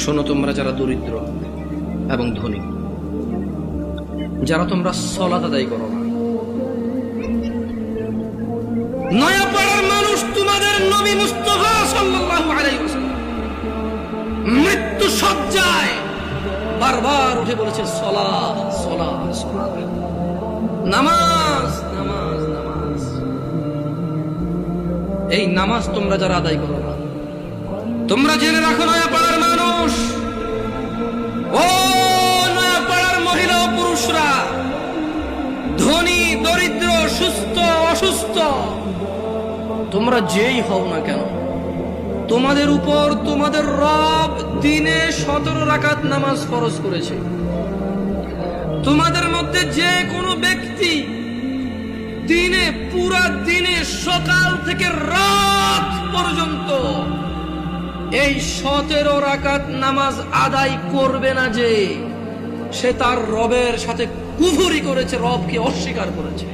শোনো তোমরা যারা দরিদ্র এবং ধনী। যারা তোমরা সলাত আদায় করো না। নয়াপাড়ার মানুষ তোমাদের নবী মুস্তফা সাল্লাল্লাহু আলাইহি মৃত্যু সজ্জায় বারবার উঠে বলেছে নামাজ নামাজ নামাজ। এই নামাজ তোমরা যারা আদায় করো না, তোমরা জেনে রাখো নয়াপাড়ার মানুষ পুরুষরা ধনী, দরিদ্র, সুস্থ, অসুস্থ, তোমরা যেই হও না কেন? তোমাদের উপর তোমাদের রব দিনে সতেরো রাকাত নামাজ ফরজ করেছে। তোমাদের মধ্যে যে কোনো ব্যক্তি দিনে, পুরা দিনে, সকাল থেকে রাত পর্যন্ত এই সতেরো রাকাত নামাজ আদায় করবে না যে। সে তার রবের সাথে কুফুরি করেছে রবকে অস্বীকার করেছে।